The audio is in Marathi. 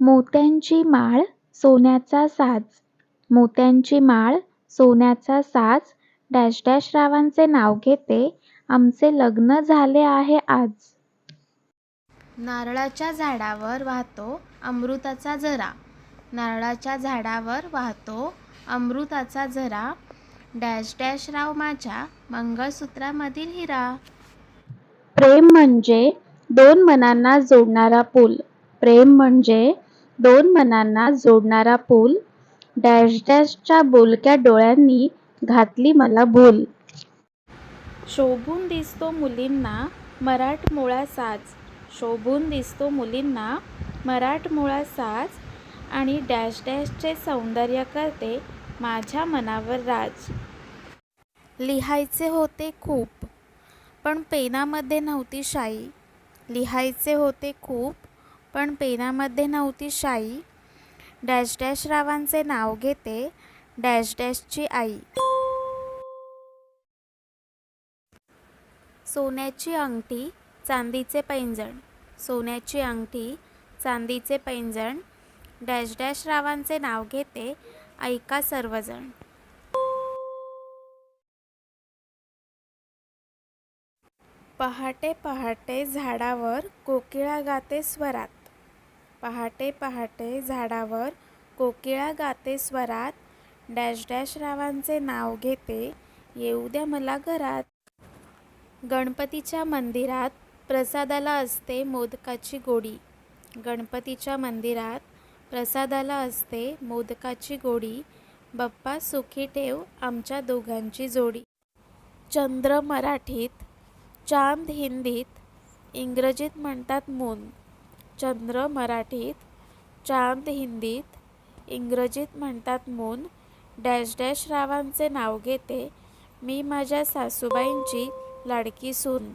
मोत्यांची माळ सोन्याचा साज. मोत्यांची माळ सोन्याचा साज. डॅश डॅश रावांचे नाव घेते. आमचे लग्न झाले आहे आज. नारळाच्या झाडावर वाहतो अमृताचा झरा नारळाच्या झाडावर वाहतो अमृताचा झरा डॅश डॅश राव माझ्या मंगळसूत्रामधील हिरा. प्रेम म्हणजे दोन मनांना जोडणारा पूल. प्रेम म्हणजे दोन मनांना जोडणारा पूल डॅश डॅशच्या बोलक्या डोळ्यांनी घातली मला भूल. शोभून दिसतो मुलींना मराठमोळा साज. शोभून दिसतो मुलींना मराठमोळा साज आणि डॅश डॅशचे सौंदर्य करते माझ्या मनावर राज. लिहायचे होते खूप पण पेनामध्ये नव्हती शाई. लिहायचे होते खूप पण पेनामध्ये नव्हती शाई. डॅश डॅश रावांचे नाव घेते डॅश डॅशची आई. सोन्याची अंगठी चांदीचे पैंजण. सोन्याची अंगठी चांदीचे पैंजण. डॅश डॅश रावांचे नाव घेते ऐका सर्वजण. पहाटे पहाटे झाडावर कोकिळा गाते स्वरात. पहाटे पहाटे झाडावर कोकिळा गाते स्वरात डॅश डॅश रावांचे नाव घेते येऊ द्या मला घरात. गणपतीच्या मंदिरात प्रसादाला असते मोदकाची गोडी. गणपतीच्या मंदिरात प्रसादाला असते मोदकाची गोडी. बप्पा सुखी ठेव आमच्या दोघांची जोडी. चंद्र मराठीत चांद हिंदीत इंग्रजीत म्हणतात मून. चंद्र मराठीत चांद हिंदीत इंग्रजीत म्हणतात मून डॅश डॅश रावांचे नाव घेते मी माझ्या सासूबाईंची लाडकी सून.